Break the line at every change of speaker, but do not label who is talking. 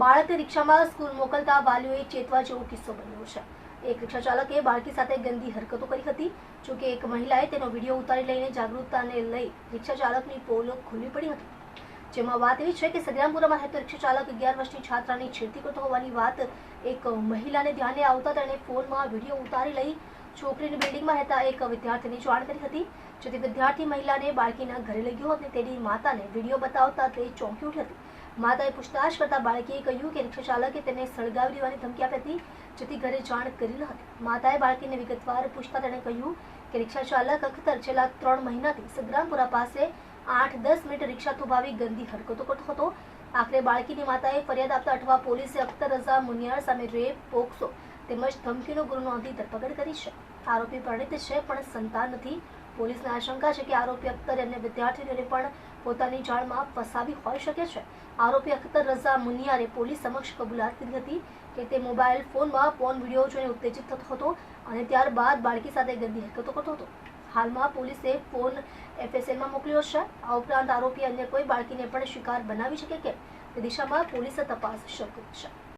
બાળકને રિક્ષામાં સ્કૂલ મોકલતા વાલીઓએ ચેતવા જેવો કિસ્સો બન્યો છે. એક રિક્ષા ચાલકે બાળકી સાથે ગંદી હરકતો કરી હતી. જોકે એક મહિલાએ તેનો વીડિયો ઉતારી લઈને જાગૃતતાને લઈ રિક્ષા ચાલકની પોલો ખુલ્લી પડી હતી. જેમાં વાત એવી છે કે સદરામપુરામાં રહેતો રિક્ષા ચાલક અગિયાર વર્ષની છાત્રાની છેડતી કરતો હોવાની વાત એક મહિલાને ધ્યાને આવતા તેણે ફોનમાં વીડિયો ઉતારી લઈ છોકરીની બિલ્ડિંગમાં રહેતા એક વિદ્યાર્થીની જાણ કરી હતી. જેથી વિદ્યાર્થી મહિલાને બાળકીના ઘરે લઈ ગયો અને તેની માતાને વીડિયો બતાવતા તે ચોંકી ઉઠી હતી. માતાએ પૂછતાછ કરતા બાળકીએ કહ્યું કે રિક્ષા ચાલકે તેને સળગાવી દેવાની ધમકી આપી હતી, જેથી ઘરે જાણ કરી ન હતી. માતાએ બાળકીને વિગતવાર પૂછતા તેણે કહ્યું કે રિક્ષા ચાલક અખ્તર છેલ્લા ત્રણ મહિનાથી સદરામપુરા પાસે આઠ દસ મિનિટ રિક્ષા થોભાવી ગંદી હરકતો કરતો હતો. આખરે બાળકીની માતાએ ફરિયાદ આપતા અઠવા પોલીસે અખ્તર રઝા મુનિયાર સામે રેપ, પોક્સો તેમજ ધમકીનો ગુનો નોંધી ધરપકડ કરી છે. આરોપી પરિણીત છે પણ સંતાન નથી. પોલીસને આશંકા છે કે આરોપી અખ્તર અને વિદ્યાર્થીઓને પણ પોતાની જાળમાં ફસાવી હોઈ શકે છે. આરોપી અખ્તર રઝા મુનિયારે પોલીસ સમક્ષ કબૂલાત કરી હતી કે તે મોબાઈલ ફોનમાં ફોન વીડિયો જોઈને ઉત્તેજિત થતો હતો અને ત્યારબાદ બાળકી સાથે ગંદી હરકતો કરતો હતો. હાલમાં પોલીસે ફોન એફએસએલમાં મોકલ્યો છે. આ ઉપરાંત આરોપી અન્ય કોઈ બાળકીને પણ શિકાર બનાવી શકે કે તે દિશામાં પોલીસે તપાસ શરૂ છે.